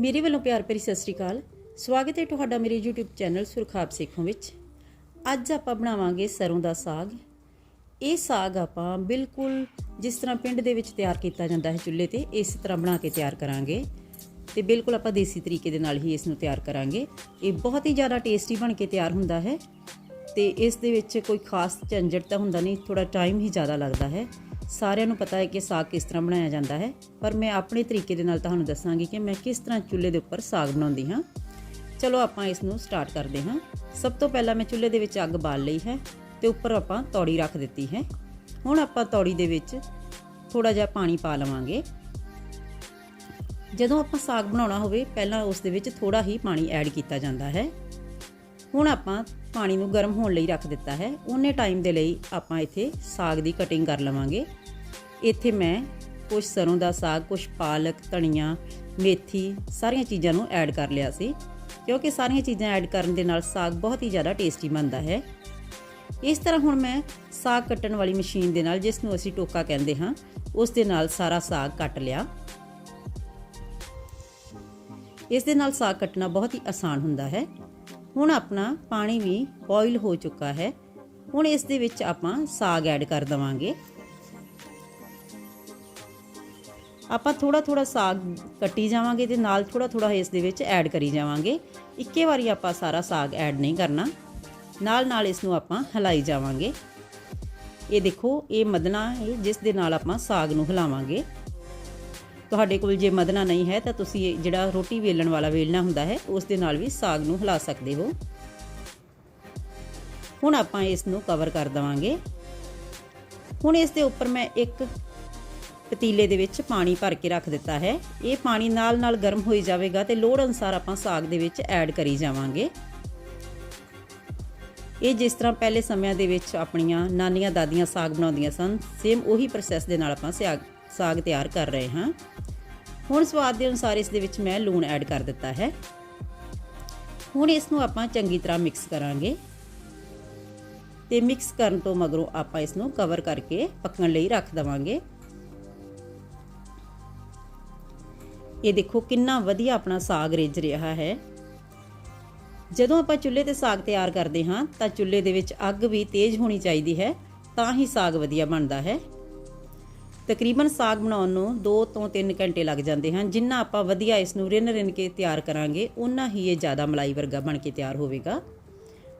ਮੇਰੇ ਵੱਲੋਂ ਪਿਆਰ ਭਰੀ ਸਤਿ ਸ੍ਰੀ ਅਕਾਲ। ਸਵਾਗਤ ਹੈ ਤੁਹਾਡਾ ਮੇਰੇ YouTube ਚੈਨਲ ਸੁਰਖਾਬ ਸੇਖੋਂ ਵਿੱਚ। ਅੱਜ ਆਪਾਂ ਬਣਾਵਾਂਗੇ ਸਰੋਂ ਦਾ ਸਾਗ। ਇਹ ਸਾਗ ਆਪਾਂ ਬਿਲਕੁਲ ਜਿਸ ਤਰ੍ਹਾਂ ਪਿੰਡ ਦੇ ਵਿੱਚ ਤਿਆਰ ਕੀਤਾ ਜਾਂਦਾ ਹੈ ਚੁੱਲ੍ਹੇ ਤੇ, ਇਸ ਤਰ੍ਹਾਂ ਬਣਾ ਕੇ ਤਿਆਰ ਕਰਾਂਗੇ। ਤੇ ਬਿਲਕੁਲ ਆਪਾਂ ਦੇਸੀ ਤਰੀਕੇ ਦੇ ਨਾਲ ਹੀ ਇਸ ਨੂੰ ਤਿਆਰ ਕਰਾਂਗੇ। ਇਹ ਬਹੁਤ ਹੀ ਜ਼ਿਆਦਾ ਟੇਸਟੀ ਬਣ ਕੇ ਤਿਆਰ ਹੁੰਦਾ ਹੈ। ਤੇ ਇਸ ਦੇ ਵਿੱਚ ਕੋਈ ਖਾਸ ਝੰਜਟ ਤਾਂ ਹੁੰਦਾ ਨਹੀਂ ਥੋੜਾ ਟਾਈਮ ਹੀ ਜ਼ਿਆਦਾ ਲੱਗਦਾ ਹੈ। ਸਾਰਿਆਂ ਨੂੰ ਪਤਾ ਹੈ ਕਿ ਸਾਗ ਕਿਸ ਤਰ੍ਹਾਂ ਬਣਾਇਆ ਜਾਂਦਾ ਹੈ। ਪਰ ਮੈਂ ਆਪਣੇ ਤਰੀਕੇ ਦੇ ਨਾਲ ਤੁਹਾਨੂੰ ਦੱਸਾਂਗੀ ਕਿ ਮੈਂ ਕਿਸ ਤਰ੍ਹਾਂ ਚੁੱਲ੍ਹੇ ਦੇ ਉੱਪਰ ਸਾਗ ਬਣਾਉਂਦੀ ਹਾਂ। ਚਲੋ ਆਪਾਂ ਇਸ ਨੂੰ ਸਟਾਰਟ ਕਰਦੇ ਹਾਂ। ਸਭ ਤੋਂ ਪਹਿਲਾਂ ਮੈਂ ਚੁੱਲ੍ਹੇ ਦੇ ਵਿੱਚ ਅੱਗ ਬਾਲ ਲਈ ਹੈ ਤੇ ਉੱਪਰ ਆਪਾਂ ਤੌੜੀ ਰੱਖ ਦਿੱਤੀ ਹੈ। ਹੁਣ ਆਪਾਂ ਤੌੜੀ ਦੇ ਵਿੱਚ ਥੋੜਾ ਜਿਹਾ ਪਾਣੀ ਪਾ ਲਵਾਂਗੇ। ਜਦੋਂ ਆਪਾਂ ਸਾਗ ਬਣਾਉਣਾ ਹੋਵੇ, ਪਹਿਲਾਂ ਉਸ ਦੇ ਵਿੱਚ ਥੋੜਾ ਹੀ ਪਾਣੀ ਐਡ ਕੀਤਾ ਜਾਂਦਾ ਹੈ। ਹੁਣ ਆਪਾਂ ਪਾਣੀ ਨੂੰ ਗਰਮ ਹੋਣ ਲਈ ਰੱਖ ਦਿੱਤਾ ਹੈ। ਉਹਨੇ ਟਾਈਮ ਦੇ ਲਈ ਆਪਾਂ ਇੱਥੇ ਸਾਗ ਦੀ ਕਟਿੰਗ ਕਰ ਲਵਾਂਗੇ। ਇੱਥੇ ਮੈਂ ਕੁਝ ਸਰੋਂ ਦਾ ਸਾਗ ਕੁਝ ਪਾਲਕ, ਧਨੀਆ, ਮੇਥੀ ਸਾਰੀਆਂ ਚੀਜ਼ਾਂ ਨੂੰ ਐਡ ਕਰ ਲਿਆ ਸੀ। ਕਿਉਂਕਿ ਸਾਰੀਆਂ ਚੀਜ਼ਾਂ ਐਡ ਕਰਨ ਦੇ ਨਾਲ ਸਾਗ ਬਹੁਤ ਹੀ ਜ਼ਿਆਦਾ ਟੇਸਟੀ ਬਣਦਾ ਹੈ। ਇਸ ਤਰ੍ਹਾਂ ਹੁਣ ਮੈਂ ਸਾਗ ਕੱਟਣ ਵਾਲੀ ਮਸ਼ੀਨ ਦੇ ਨਾਲ, ਜਿਸ ਨੂੰ ਅਸੀਂ ਟੋਕਾ ਕਹਿੰਦੇ ਹਾਂ, ਉਸ ਦੇ ਨਾਲ ਸਾਰਾ ਸਾਗ ਕੱਟ ਲਿਆ। ਇਸ ਦੇ ਨਾਲ ਸਾਗ ਕੱਟਣਾ ਬਹੁਤ ਹੀ ਆਸਾਨ ਹੁੰਦਾ ਹੈ। ਹੁਣ ਆਪਣਾ ਪਾਣੀ ਵੀ ਬੋਇਲ ਹੋ ਚੁੱਕਾ ਹੈ। ਹੁਣ ਇਸ ਦੇ ਵਿੱਚ ਆਪਾਂ ਸਾਗ ਐਡ ਕਰ ਦਵਾਂਗੇ। ਆਪਾਂ ਥੋੜਾ ਥੋੜਾ ਸਾਗ ਕੱਟੀ ਜਾਵਾਂਗੇ ਤੇ ਨਾਲ ਥੋੜਾ ਥੋੜਾ ਇਸ ਦੇ ਵਿੱਚ ਐਡ ਕਰੀ ਜਾਵਾਂਗੇ। ਇੱਕੇ ਵਾਰੀ ਆਪਾਂ ਸਾਰਾ ਸਾਗ ਐਡ ਨਹੀਂ ਕਰਨਾ। ਨਾਲ ਨਾਲ ਇਸ ਨੂੰ ਆਪਾਂ ਹਿਲਾਈ ਜਾਵਾਂਗੇ। ਇਹ ਦੇਖੋ, ਇਹ ਮਦਨਾ ਹੈ, ਜਿਸ ਦੇ ਨਾਲ ਆਪਾਂ ਸਾਗ ਨੂੰ ਹਿਲਾਵਾਂਗੇ। ਤੁਹਾਡੇ ਕੋਲ ਜੇ ਮਦਨਾ ਨਹੀਂ ਹੈ ਤਾਂ ਤੁਸੀਂ ਜਿਹੜਾ ਰੋਟੀ ਵੇਲਣ ਵਾਲਾ ਵੇਲਣਾ ਹੁੰਦਾ ਹੈ, ਉਸ ਦੇ ਨਾਲ ਵੀ ਸਾਗ ਨੂੰ ਹਿਲਾ ਸਕਦੇ ਹੋ। ਹੁਣ ਆਪਾਂ ਇਸ ਨੂੰ ਕਵਰ ਕਰ ਦਵਾਂਗੇ। ਹੁਣ ਇਸ ਦੇ ਉੱਪਰ ਮੈਂ ਇੱਕ ਪਤੀਲੇ ਦੇ ਵਿੱਚ ਪਾਣੀ ਭਰ ਕੇ ਰੱਖ ਦਿੱਤਾ ਹੈ। ਇਹ ਪਾਣੀ ਨਾਲ ਨਾਲ ਗਰਮ ਹੋਈ ਜਾਵੇਗਾ ਤੇ ਲੋੜ ਅਨਸਾਰ ਆਪਾਂ ਸਾਗ ਦੇ ਵਿੱਚ ਐਡ ਕਰੀ ਜਾਵਾਂਗੇ। ਇਹ ਜਿਸ ਤਰ੍ਹਾਂ ਪਹਿਲੇ ਸਮਿਆਂ ਦੇ ਵਿੱਚ ਆਪਣੀਆਂ ਨਾਨੀਆਂ ਦਾਦੀਆਂ ਸਾਗ ਬਣਾਉਂਦੀਆਂ ਸਨ ਸੇਮ ਉਹੀ ਪ੍ਰੋਸੈਸ ਦੇ ਨਾਲ ਆਪਾਂ ਸਾਗ ਸਾਗ ਤਿਆਰ ਕਰ ਰਹੇ ਹਾਂ। ਹੁਣ ਸਵਾਦ ਦੇ ਅਨੁਸਾਰ ਇਸ ਦੇ ਵਿੱਚ ਮੈਂ ਲੂਣ ਐਡ ਕਰ ਦਿੱਤਾ ਹੈ। ਹੁਣ ਇਸ ਨੂੰ ਆਪਾਂ ਚੰਗੀ ਤਰ੍ਹਾਂ ਮਿਕਸ ਕਰਾਂਗੇ। ਤੇ ਮਿਕਸ ਕਰਨ ਤੋਂ ਮਗਰੋਂ ਆਪਾਂ ਇਸ ਨੂੰ ਕਵਰ ਕਰਕੇ ਪੱਕਣ ਲਈ ਰੱਖ ਦਵਾਂਗੇ। ਇਹ ਦੇਖੋ ਕਿੰਨਾ ਵਧੀਆ ਆਪਣਾ ਸਾਗ ਰਿੱਝ ਰਿਹਾ ਹੈ। ਜਦੋਂ ਆਪਾਂ ਚੁੱਲ੍ਹੇ ਤੇ ਸਾਗ ਤਿਆਰ ਕਰਦੇ ਹਾਂ, ਤਾਂ ਚੁੱਲ੍ਹੇ ਦੇ ਵਿੱਚ ਅੱਗ ਵੀ ਤੇਜ਼ ਹੋਣੀ ਚਾਹੀਦੀ ਹੈ, ਤਾਂ ਹੀ ਸਾਗ ਵਧੀਆ ਬਣਦਾ ਹੈ। ਤਕਰੀਬਨ ਸਾਗ ਬਣਾਉਣ ਨੂੰ 2 ਤੋਂ 3 ਘੰਟੇ ਲੱਗ ਜਾਂਦੇ ਹਨ। ਜਿੰਨਾ ਆਪਾਂ ਵਧੀਆ ਇਸ ਨੂੰ ਰਿੰਨ ਰਿੰਨ ਕੇ ਤਿਆਰ ਕਰਾਂਗੇ ਉਨਾ ਹੀ ਇਹ ਜ਼ਿਆਦਾ ਮਲਾਈ ਵਰਗਾ ਬਣ ਕੇ ਤਿਆਰ ਹੋਵੇਗਾ।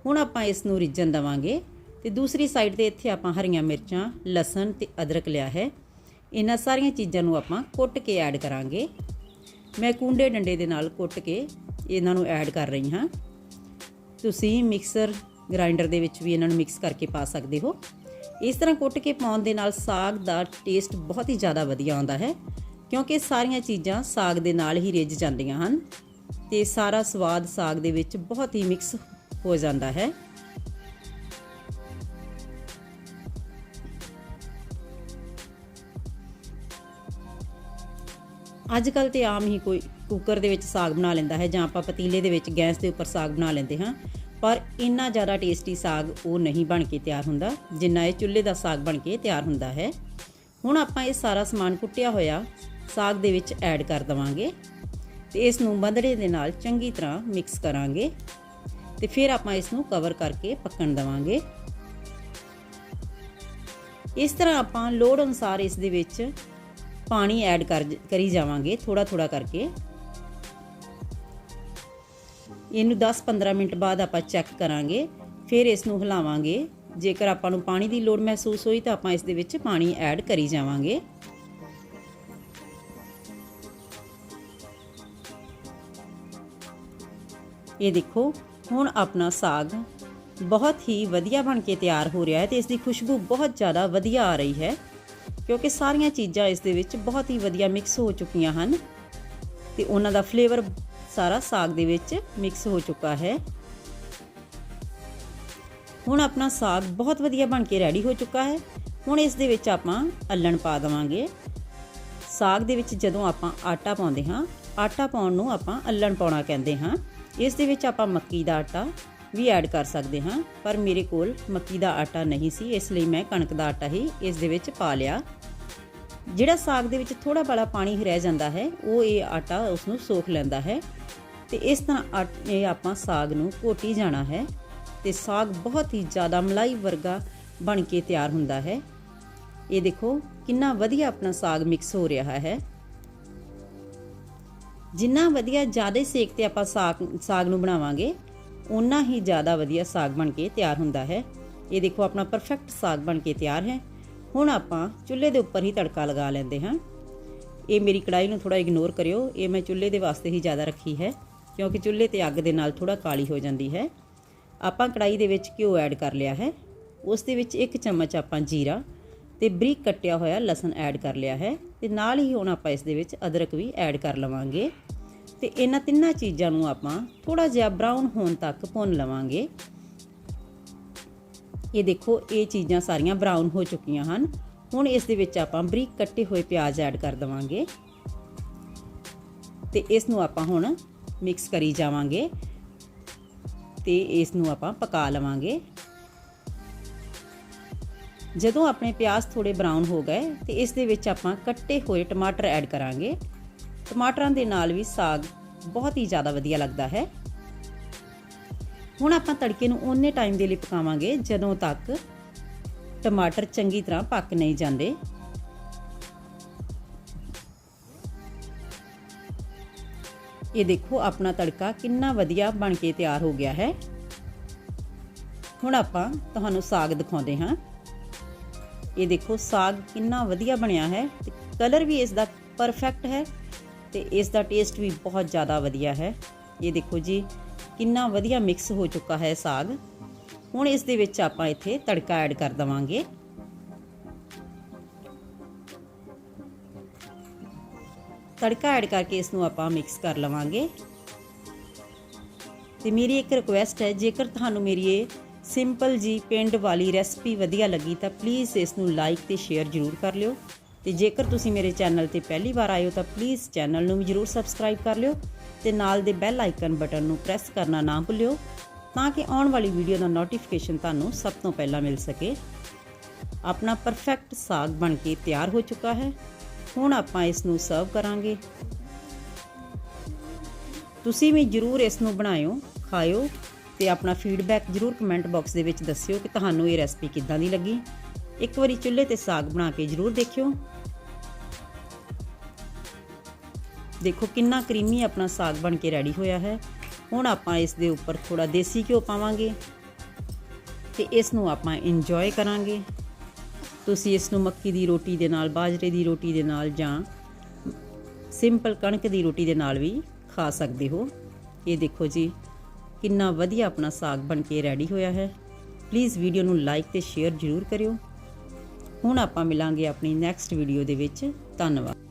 ਹੁਣ ਆਪਾਂ ਇਸ ਨੂੰ ਰਿੱਝਣ ਦਵਾਂਗੇ ਤੇ ਦੂਸਰੀ ਸਾਈਡ ਤੇ ਇੱਥੇ ਆਪਾਂ ਹਰੀਆਂ ਮਿਰਚਾਂ, ਲਸਣ ਤੇ ਅਦਰਕ ਲਿਆ ਹੈ। ਇਹਨਾਂ ਸਾਰੀਆਂ ਚੀਜ਼ਾਂ ਨੂੰ ਆਪਾਂ ਕੁੱਟ ਕੇ ਐਡ ਕਰਾਂਗੇ। ਮੈਂ ਕੁੰਡੇ ਡੰਡੇ ਦੇ ਨਾਲ ਕੁੱਟ ਕੇ ਇਹਨਾਂ ਨੂੰ ਐਡ ਕਰ ਰਹੀ ਹਾਂ। ਤੁਸੀਂ ਮਿਕਸਰ ਗ੍ਰਾਈਂਡਰ ਦੇ ਵਿੱਚ ਵੀ ਇਹਨਾਂ ਨੂੰ ਮਿਕਸ ਕਰਕੇ ਪਾ ਸਕਦੇ ਹੋ। ਇਸ ਤਰ੍ਹਾਂ ਕੁੱਟ ਕੇ ਪਾਉਣ ਦੇ ਨਾਲ ਸਾਗ ਦਾ ਟੇਸਟ ਬਹੁਤ ਹੀ ਜ਼ਿਆਦਾ ਵਧੀਆ ਆਉਂਦਾ ਹੈ, ਕਿਉਂਕਿ ਸਾਰੀਆਂ ਚੀਜ਼ਾਂ ਸਾਗ ਦੇ ਨਾਲ ਹੀ ਰਿੱਝ ਜਾਂਦੀਆਂ ਹਨ ਤੇ ਸਾਰਾ ਸਵਾਦ ਸਾਗ ਦੇ ਵਿੱਚ ਬਹੁਤ ਹੀ ਮਿਕਸ ਹੋ ਜਾਂਦਾ ਹੈ। ਅੱਜ ਕੱਲ ਤੇ ਆਮ ਹੀ ਕੋਈ ਕੁੱਕਰ ਦੇ ਵਿੱਚ ਸਾਗ ਬਣਾ ਲੈਂਦਾ ਹੈ ਜਾਂ ਆਪਾਂ ਪਤੀਲੇ ਦੇ ਵਿੱਚ ਗੈਸ ਦੇ ਉੱਪਰ ਸਾਗ ਬਣਾ ਲੈਂਦੇ ਹਾਂ, ਪਰ ਇੰਨਾ ਜ਼ਿਆਦਾ ਟੇਸਟੀ ਸਾਗ ਉਹ ਨਹੀਂ ਬਣ ਕੇ ਤਿਆਰ ਹੁੰਦਾ, ਜਿੰਨਾ ਇਹ ਚੁੱਲ੍ਹੇ ਦਾ ਸਾਗ ਬਣ ਕੇ ਤਿਆਰ ਹੁੰਦਾ ਹੈ। ਹੁਣ ਆਪਾਂ ਇਹ ਸਾਰਾ ਸਮਾਨ ਕੁੱਟਿਆ ਹੋਇਆ ਸਾਗ ਦੇ ਵਿੱਚ ਐਡ ਕਰ ਦਵਾਂਗੇ ਤੇ ਇਸ ਨੂੰ ਬੰਦੜੇ ਦੇ ਨਾਲ ਚੰਗੀ ਤਰ੍ਹਾਂ ਮਿਕਸ ਕਰਾਂਗੇ ਤੇ ਫਿਰ ਆਪਾਂ ਇਸ ਨੂੰ ਕਵਰ ਕਰਕੇ ਪੱਕਣ ਦਵਾਂਗੇ। ਇਸ ਤਰ੍ਹਾਂ ਆਪਾਂ ਲੋੜ ਅਨੁਸਾਰ ਇਸ ਦੇ ਵਿੱਚ ਪਾਣੀ ਐਡ ਕਰ ਕਰੀ ਜਾਵਾਂਗੇ ਥੋੜਾ ਥੋੜਾ ਕਰਕੇ। ਇਹਨੂੰ 10-15 ਮਿੰਟ ਬਾਅਦ ਆਪਾਂ ਚੈੱਕ ਕਰਾਂਗੇ, ਫਿਰ ਇਸ ਨੂੰ ਹਿਲਾਵਾਂਗੇ। ਜੇਕਰ ਆਪਾਂ ਨੂੰ ਪਾਣੀ ਦੀ ਲੋੜ ਮਹਿਸੂਸ ਹੋਈ ਤਾਂ ਆਪਾਂ ਇਸ ਦੇ ਵਿੱਚ ਪਾਣੀ ਐਡ ਕਰੀ ਜਾਵਾਂਗੇ। ਇਹ ਦੇਖੋ, ਹੁਣ ਆਪਣਾ ਸਾਗ ਬਹੁਤ ਹੀ ਵਧੀਆ ਬਣ ਕੇ ਤਿਆਰ ਹੋ ਰਿਹਾ ਹੈ ਤੇ ਇਸ ਦੀ ਖੁਸ਼ਬੂ ਬਹੁਤ ਜ਼ਿਆਦਾ ਵਧੀਆ ਆ ਰਹੀ ਹੈ। ਕਿਉਂਕਿ ਸਾਰੀਆਂ ਚੀਜ਼ਾਂ ਇਸ ਦੇ ਵਿੱਚ ਬਹੁਤ ਹੀ ਵਧੀਆ ਮਿਕਸ ਹੋ ਚੁੱਕੀਆਂ ਹਨ। ਤੇ ਉਹਨਾਂ ਦਾ ਫਲੇਵਰ ਸਾਰਾ ਸਾਗ ਦੇ ਵਿੱਚ ਮਿਕਸ ਹੋ ਚੁੱਕਾ ਹੈ। ਹੁਣ ਆਪਣਾ ਸਾਗ ਬਹੁਤ ਵਧੀਆ ਬਣ ਕੇ ਰੈਡੀ ਹੋ ਚੁੱਕਾ ਹੈ। ਹੁਣ ਇਸ ਦੇ ਵਿੱਚ ਆਪਾਂ ਅੱਲਣ ਪਾ ਦਵਾਂਗੇ। ਸਾਗ ਦੇ ਵਿੱਚ ਜਦੋਂ ਆਪਾਂ ਆਟਾ ਪਾਉਂਦੇ ਹਾਂ, ਆਟਾ ਪਾਉਣ ਨੂੰ ਆਪਾਂ ਅੱਲਣ ਪਾਉਣਾ ਕਹਿੰਦੇ ਹਾਂ। ਇਸ ਦੇ ਵਿੱਚ ਆਪਾਂ ਮੱਕੀ ਦਾ ਆਟਾ ਵੀ ਐਡ ਕਰ ਸਕਦੇ ਹਾਂ, ਪਰ ਮੇਰੇ ਕੋਲ ਮੱਕੀ ਦਾ ਆਟਾ ਨਹੀਂ ਸੀ, ਇਸ ਲਈ ਮੈਂ ਕਣਕ ਦਾ ਆਟਾ ਹੀ ਇਸ ਦੇ ਵਿੱਚ ਪਾ ਲਿਆ। ਜਿਹੜਾ ਸਾਗ ਦੇ ਵਿੱਚ ਥੋੜਾ ਬੜਾ ਪਾਣੀ ਰਹਿ ਜਾਂਦਾ ਹੈ, ਉਹ ਇਹ ਆਟਾ ਉਸ ਨੂੰ ਸੋਖ ਲੈਂਦਾ ਹੈ। ਤੇ ਇਸ ਤਰ੍ਹਾਂ ਆਟ- ਇਹ ਆਪਾਂ ਸਾਗ ਨੂੰ ਘੋਟੀ ਜਾਣਾ ਹੈ ਤੇ ਸਾਗ ਬਹੁਤ ਹੀ ਜ਼ਿਆਦਾ ਮਲਾਈ ਵਰਗਾ ਬਣ ਕੇ ਤਿਆਰ ਹੁੰਦਾ ਹੈ। ਇਹ ਦੇਖੋ ਕਿੰਨਾ ਵਧੀਆ ਆਪਣਾ ਸਾਗ ਮਿਕਸ ਹੋ ਰਿਹਾ ਹੈ। ਜਿੰਨਾ ਵਧੀਆ ਜ਼ਿਆਦਾ ਸੇਕ ਤੇ ਆਪਾਂ ਸਾਗ ਸਾਗ ਨੂੰ ਬਣਾਵਾਂਗੇ ਉਨਾ ਹੀ ਜ਼ਿਆਦਾ ਵਧੀਆ ਸਾਗ ਬਣ ਕੇ ਤਿਆਰ ਹੁੰਦਾ ਹੈ। ਇਹ ਦੇਖੋ, ਆਪਣਾ ਪਰਫੈਕਟ ਸਾਗ ਬਣ ਕੇ ਤਿਆਰ ਹੈ। ਹੁਣ ਆਪਾਂ ਚੁੱਲ੍ਹੇ ਦੇ ਉੱਪਰ ਹੀ ਤੜਕਾ ਲਗਾ ਲੈਂਦੇ ਹਾਂ। ਇਹ ਮੇਰੀ ਕੜਾਈ ਨੂੰ ਥੋੜਾ ਇਗਨੋਰ ਕਰਿਓ। ਇਹ ਮੈਂ ਚੁੱਲ੍ਹੇ ਦੇ ਵਾਸਤੇ ਹੀ ਜ਼ਿਆਦਾ ਰੱਖੀ ਹੈ, ਕਿਉਂਕਿ ਚੁੱਲ੍ਹੇ ਤੇ ਅੱਗ ਦੇ ਨਾਲ ਥੋੜਾ ਕਾਲੀ ਹੋ ਜਾਂਦੀ ਹੈ। ਆਪਾਂ ਕੜਾਈ ਦੇ ਵਿੱਚ ਘਿਓ ਐਡ ਕਰ ਲਿਆ ਹੈ। ਉਸ ਦੇ ਵਿੱਚ ਇੱਕ ਚਮਚ ਆਪਾਂ ਜੀਰਾ ਤੇ ਬਰੀਕ ਕੱਟਿਆ ਹੋਇਆ ਲਸਣ ਐਡ ਕਰ ਲਿਆ ਹੈ ਤੇ ਨਾਲ ਹੀ ਹੁਣ ਆਪਾਂ ਇਸ ਦੇ ਵਿੱਚ ਅਦਰਕ ਵੀ ਐਡ ਕਰ ਲਵਾਂਗੇ। ਤੇ ਇਹਨਾਂ ਤਿੰਨਾਂ ਚੀਜ਼ਾਂ ਨੂੰ ਆਪਾਂ ਥੋੜਾ ਜਿਹਾ ਬਰਾਊਨ ਹੋਣ ਤੱਕ ਭੁੰਨ ਲਵਾਂਗੇ। ਇਹ ਦੇਖੋ, ਇਹ ਚੀਜ਼ਾਂ ਸਾਰੀਆਂ ਬਰਾਊਨ ਹੋ ਚੁੱਕੀਆਂ ਹਨ। ਹੁਣ ਇਸ ਦੇ ਵਿੱਚ ਆਪਾਂ ਬਰੀਕ ਕੱਟੇ ਹੋਏ ਪਿਆਜ਼ ਐਡ ਕਰ ਦਵਾਂਗੇ। ਤੇ ਇਸ ਨੂੰ ਆਪਾਂ ਹੁਣ ਮਿਕਸ ਕਰੀ ਜਾਵਾਂਗੇ। ਤੇ ਇਸ ਨੂੰ ਆਪਾਂ ਪਕਾ ਲਵਾਂਗੇ। ਜਦੋਂ ਆਪਣੇ ਪਿਆਜ਼ ਥੋੜੇ ਬਰਾਊਨ ਹੋ ਗਏ, ਤੇ ਇਸ ਦੇ ਵਿੱਚ ਆਪਾਂ ਕੱਟੇ ਹੋਏ ਟਮਾਟਰ ਐਡ ਕਰਾਂਗੇ। ਟਮਾਟਰਾਂ ਦੇ ਨਾਲ ਵੀ ਸਾਗ ਬਹੁਤ ਹੀ ਜ਼ਿਆਦਾ ਵਧੀਆ ਲੱਗਦਾ ਹੈ। ਹੁਣ ਆਪਾਂ ਤੜਕੇ ਨੂੰ ਓਨੇ ਟਾਈਮ ਦੇ ਲਈ ਪਕਾਵਾਂਗੇ, ਜਦੋਂ ਤੱਕ ਟਮਾਟਰ ਚੰਗੀ ਤਰ੍ਹਾਂ ਪੱਕ ਨਹੀਂ ਜਾਂਦੇ। ਇਹ ਦੇਖੋ ਆਪਣਾ ਤੜਕਾ ਕਿੰਨਾ ਵਧੀਆ ਬਣ ਕੇ ਤਿਆਰ ਹੋ ਗਿਆ ਹੈ। ਹੁਣ ਆਪਾਂ ਤੁਹਾਨੂੰ ਸਾਗ ਦਿਖਾਉਂਦੇ ਹਾਂ। ਇਹ ਦੇਖੋ ਸਾਗ ਕਿੰਨਾ ਵਧੀਆ ਬਣਿਆ ਹੈ ਤੇ ਕਲਰ ਵੀ ਇਸ ਦਾ ਪਰਫੈਕਟ ਹੈ। ਤੇ ਇਸ ਦਾ ਟੇਸਟ ਵੀ ਬਹੁਤ ਜ਼ਿਆਦਾ ਵਧੀਆ ਹੈ। ਇਹ ਦੇਖੋ ਜੀ, ਕਿੰਨਾ ਵਧੀਆ ਮਿਕਸ ਹੋ ਚੁੱਕਾ ਹੈ ਸਾਗ। ਹੁਣ ਇਸ ਦੇ ਵਿੱਚ ਆਪਾਂ ਇੱਥੇ ਤੜਕਾ ਐਡ ਕਰ ਦਵਾਂਗੇ। ਤੜਕਾ ਐਡ ਕਰਕੇ ਇਸ ਨੂੰ ਆਪਾਂ ਮਿਕਸ ਕਰ ਲਵਾਂਗੇ। ਤੇ ਮੇਰੀ ਇੱਕ ਰਿਕੁਐਸਟ ਹੈ, ਜੇਕਰ ਤੁਹਾਨੂੰ ਮੇਰੀ ਇਹ ਸਿੰਪਲ ਜੀ ਪਿੰਡ ਵਾਲੀ ਰੈਸਪੀ ਵਧੀਆ ਲੱਗੀ ਤਾਂ ਪਲੀਜ਼ ਇਸ ਨੂੰ ਲਾਈਕ ਤੇ ਸ਼ੇਅਰ ਜ਼ਰੂਰ ਕਰ ਲਿਓ। ਤੇ ਜੇਕਰ ਤੁਸੀਂ ਮੇਰੇ ਚੈਨਲ ਤੇ ਪਹਿਲੀ ਵਾਰ ਆਏ ਹੋ ਤਾਂ ਪਲੀਜ਼ ਚੈਨਲ ਨੂੰ ਵੀ ਜ਼ਰੂਰ ਸਬਸਕ੍ਰਾਈਬ ਕਰ ਲਿਓ ਤੇ ਨਾਲ ਦੇ ਬੈਲ ਆਈਕਨ ਬਟਨ ਨੂੰ ਪ੍ਰੈਸ ਕਰਨਾ ਨਾ ਭੁੱਲਿਓ ਤਾਂ ਕਿ ਆਉਣ ਵਾਲੀ ਵੀਡੀਓ ਦਾ ਨੋਟੀਫਿਕੇਸ਼ਨ ਤੁਹਾਨੂੰ ਸਭ ਤੋਂ ਪਹਿਲਾਂ ਮਿਲ ਸਕੇ। ਆਪਣਾ ਪਰਫੈਕਟ ਸਾਗ ਬਣ ਕੇ ਤਿਆਰ ਹੋ ਚੁੱਕਾ ਹੈ। ਹੁਣ ਆਪਾਂ ਇਸ ਨੂੰ ਸਰਵ ਕਰਾਂਗੇ। ਤੁਸੀਂ ਵੀ ਜਰੂਰ ਇਸ ਨੂੰ ਬਣਾਇਓ, ਖਾਇਓ ਤੇ ਆਪਣਾ ਫੀਡਬੈਕ ਜਰੂਰ ਕਮੈਂਟ ਬਾਕਸ ਦੇ ਵਿੱਚ ਦੱਸਿਓ ਕਿ ਤੁਹਾਨੂੰ ਇਹ ਰੈਸਪੀ ਕਿੱਦਾਂ ਦੀ ਲੱਗੀ। ਇੱਕ ਵਾਰੀ ਚੁੱਲ੍ਹੇ ਤੇ ਸਾਗ ਬਣਾ ਕੇ ਜਰੂਰ ਦੇਖਿਓ। ਦੇਖੋ ਕਿੰਨਾ ਕਰੀਮੀ ਆਪਣਾ ਸਾਗ ਬਣ ਕੇ ਰੈਡੀ ਹੋਇਆ ਹੈ। ਹੁਣ ਆਪਾਂ ਇਸ ਦੇ ਉੱਪਰ ਥੋੜਾ ਦੇਸੀ ਘਿਓ ਪਾਵਾਂਗੇ ਤੇ ਇਸ ਨੂੰ ਆਪਾਂ ਇੰਜੋਏ ਕਰਾਂਗੇ। ਤੁਸੀਂ ਇਸ ਨੂੰ ਮੱਕੀ ਦੀ ਰੋਟੀ ਦੇ ਨਾਲ, ਬਾਜਰੇ ਦੀ ਰੋਟੀ ਦੇ ਨਾਲ ਜਾਂ ਸਿੰਪਲ ਕਣਕ ਦੀ ਰੋਟੀ ਦੇ ਨਾਲ ਵੀ ਖਾ ਸਕਦੇ ਹੋ। ਇਹ ਦੇਖੋ ਜੀ, ਕਿੰਨਾ ਵਧੀਆ ਆਪਣਾ ਸਾਗ ਬਣ ਕੇ ਰੈਡੀ ਹੋਇਆ ਹੈ। ਪਲੀਜ਼ ਵੀਡੀਓ ਨੂੰ ਲਾਈਕ ਤੇ ਸ਼ੇਅਰ ਜ਼ਰੂਰ ਕਰਿਓ। ਹੁਣ ਆਪਾਂ ਮਿਲਾਂਗੇ ਆਪਣੀ ਨੈਕਸਟ ਵੀਡੀਓ ਦੇ ਵਿੱਚ। ਧੰਨਵਾਦ।